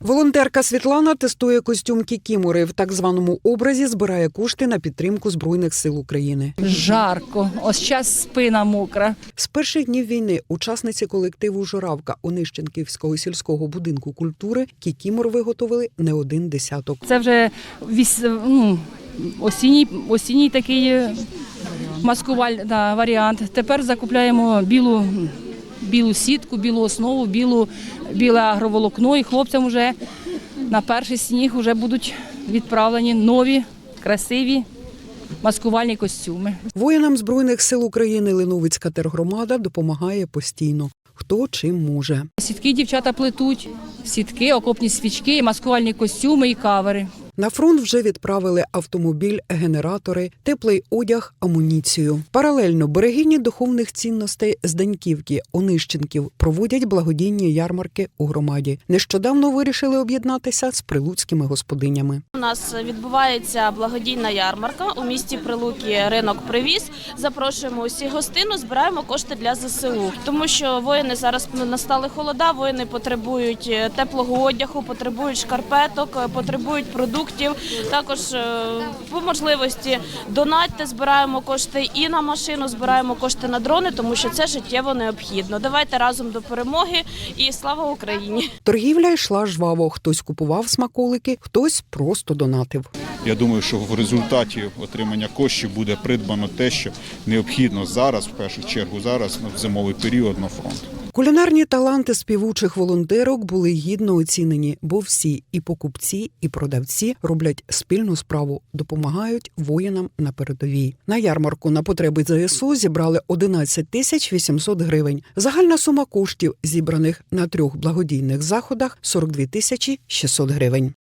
Волонтерка Світлана тестує костюм Кікімори. В так званому образі збирає кошти на підтримку збройних сил України. Жарко, ось час спина мокра. З перших днів війни учасниці колективу Журавка Онищенківського сільського будинку культури Кікімор виготовили не один десяток. Це вже віс, ну, осінній, осінній такий е, маскуваль да, варіант. Тепер закупляємо білу, білу сітку, білу основу, білу, біле агроволокно, і хлопцям вже на перший сніг вже будуть відправлені нові, красиві маскувальні костюми. Воїнам збройних сил України Леновицька тергромада допомагає постійно. Хто чим може. Сітки дівчата плетуть, сітки, окопні свічки, маскувальні костюми і кавери. На фронт вже відправили автомобіль, генератори, теплий одяг, амуніцію. Паралельно берегині духовних цінностей з Даньківки, Онищенків проводять благодійні ярмарки у громаді. Нещодавно вирішили об'єднатися з прилуцькими господинями. У нас відбувається благодійна ярмарка у місті Прилуки. Ринок привіз. Запрошуємо усіх гостину, збираємо кошти для ЗСУ, тому що воїни зараз настали холода. Воїни потребують е, теплого одягу, потребують шкарпеток, е, потребують продуктів. Також е, по можливості донатьте, збираємо кошти і на машину, збираємо кошти на дрони, тому що це життєво необхідно. Давайте разом до перемоги і слава Україні! Торгівля йшла жваво. Хтось купував смаколики, хтось просто донатив. Я думаю, що в результаті отримання коштів буде придбано те, що необхідно зараз, в першу чергу, зараз в зимовий період на фронт. Кулінарні таланти співучих волонтерок були гідно оцінені, бо всі і покупці, і продавці роблять спільну справу, допомагають воїнам на передовій. На ярмарку на потреби ЗСУ зібрали 11 тисяч 800 гривень. Загальна сума коштів, зібраних на трьох благодійних заходах 42 тисячі 600 гривень.